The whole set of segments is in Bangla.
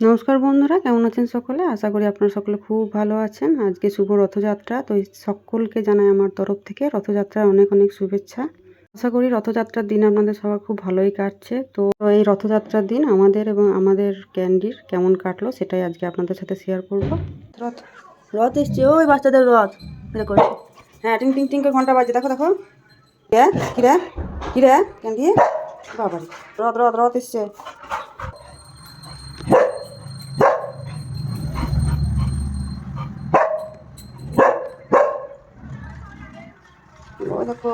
নমস্কার বন্ধুরা, কেমন আছেন সকলে? আশা করি আপনারা সকলে খুব ভালো আছেন। আজকে শুভ রথযাত্রা, তো সকলকে জানাই আমার তরফ থেকে রথযাত্রার অনেক অনেক শুভেচ্ছা। আশা করি রথযাত্রার দিন আপনাদের সবার খুব ভালোই কাটছে। তো এই রথযাত্রার দিন আমাদের এবং আমাদের ক্যান্ডির কেমন কাটলো সেটাই আজকে আপনাদের সাথে শেয়ার করব। রথ রথ এসছে, ওই বাচ্চাদের রথ। দেখো হ্যাঁ টিং টিং টিং করে ঘণ্টা বাজছে। দেখো দেখো। কে কিরে কিরে ক্যান্ডি? বাবা রথ রথ রথ এসছে ওই দেখো।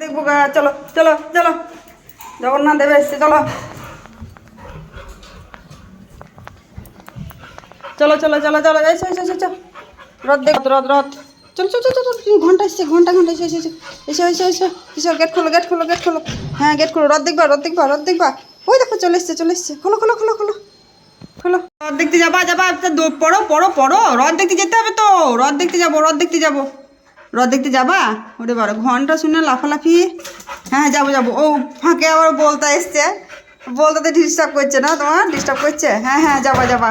দেখব গা, চলো চলো চলো। জগন্নাথ দেবে এসছে, চলো। চলো চলো চলো চলো এসো এসো এসো রথ দেখ, রথ রথ চলো চলো চলো চলো ঘণ্টা এসছে, ঘণ্টা ঘণ্টা, এসো এসো এসো এসো এসো এসো গেট খোলো গেট খোলো গেট খোলো। হ্যাঁ গেট খোলো, রথ দেখবা রথ দেখবা রথ দেখবা। ওই দেখো, চলে এসছে চলে এসছে। খোলো খোলো খোলো খোলো। খোলো রথ দেখতে যাবা যাবা পড়ো পড়ো পড়ো। রথ দেখতে যেতে হবে তো। রথ দেখতে যাব, রথ দেখতে যাব। রথ দেখতে যাবা? ওরে বারো ঘণ্টা শুনে লাফালাফি। হ্যাঁ যাব যাব। ও, ফাঁকে আবার বলতে এসছে। বলতে ডিস্টার্ব করছে না তোমার? ডিস্টার্ব করছে? হ্যাঁ হ্যাঁ যাবা যাবা।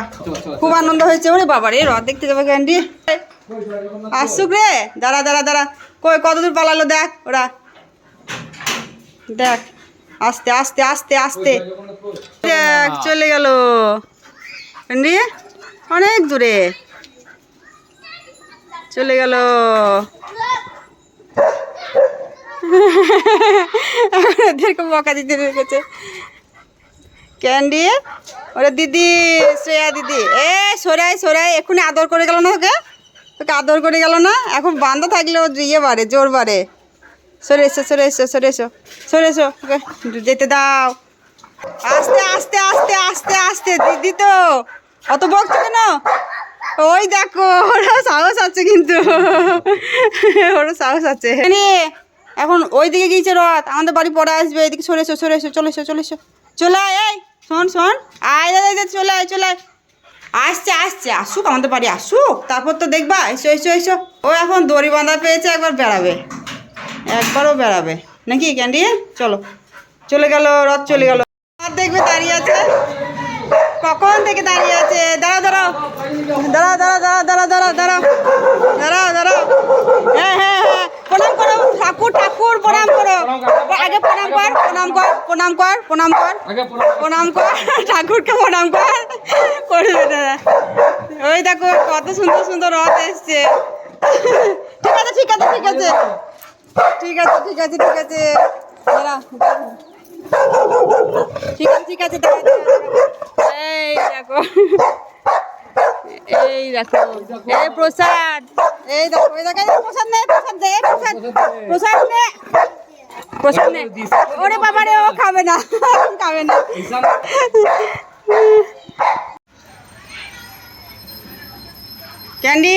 খুব আনন্দ হয়েছে ওরে বাবা রে রথ দেখতে যাব ক্যান্ডি আসুক রে। দাঁড়া দাঁড়া দাঁড়া। কই, কতদূর পালালো দেখ ওরা। দেখ। আস্তে আস্তে আস্তে আস্তে। দেখ, চলে গেল। অনেক দূরে। চলে গেল। বকা দিতে রেখেছে ক্যান্ডি, ওরে দিদি, শ্রেয়া দিদি। এ, সরাই সরাই, এক্ষুনি আদর করে গেল না তোকে তোকে আদর করে গেল না? এখন বান্ধা থাকলে ও ইয়ে বাড়ে, জোর বাড়ে। সরে এসো সরে এসো সরে এসো সরে এসো যেতে দাও। আস্তে আস্তে আস্তে আস্তে আস্তে, দিদি তো। অত বকছো কেন? ওই দেখো ওরা সাহস আছে কিন্তু। ওরা সাহস আছে। এখানে ওই দিকে গিয়েছে রথ, আমাদের বাড়ি পরে আসবে, এদিকে সরে এসো সরে এসো, চলে এসো চলে এসো। চলে আয়, এই, শোন শোন, আয়, দাদা চলে আয় চলে আয়। আসছে আসছে, আসুক, আমাদের বাড়ি আসুক। তারপর তো দেখবা, এসো এসো এসো। ও এখন দড়ি বাঁধা পেয়েছে, একবার বেড়াবে। একবারও বেড়াবে। নাকি, ক্যান্ডি? চলো। চলে গেল, রথ চলে গেল। রথ দেখবে দাঁড়িয়ে আছে। কখন থেকে দাঁড়িয়ে আছে? দাঁড়াও দাঁড়াও। দাঁড়াও দাঁড়াও দাঁড়াও দাঁড়াও দাঁড়াও দাঁড়াও। দাঁড়াও দাঁড়াও। হ্যাঁ হ্যাঁ হ্যাঁ। প্রণাম করো ঠাকুর ঠাকুর প্রণাম করো। আগে প্রণাম কর প্রণাম কর প্রণাম কর প্রণাম কর। প্রণাম কর। ঠাকুরকে প্রণাম কর। করবে দাদা ওই দেখো কত সুন্দর সুন্দর রথ এসছে। ঠিক আছে ঠিক আছে ঠিক আছে। ঠিক আছে ঠিক আছে ঠিক আছে। দাঁড়া ঠিক আছে ঠিক আছে। এই দেখো। এই দেখো। এই প্রসাদ। এই দেখো এই দেখো প্রসাদ নে, প্রসাদ দে প্রসাদ প্রসাদ নে। প্রসাদ নে। ওরে বাবা রে, ও খাবে না খাবে না। ক্যান্ডি,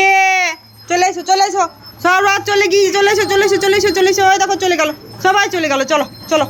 চলে এসো চলে এসো। সব রাত চলে গিয়ে, চলে এসো চলে এসো চলে এসো চলে এসো দেখো, চলে গেল। সবাই চলে গেল, চলো চলো।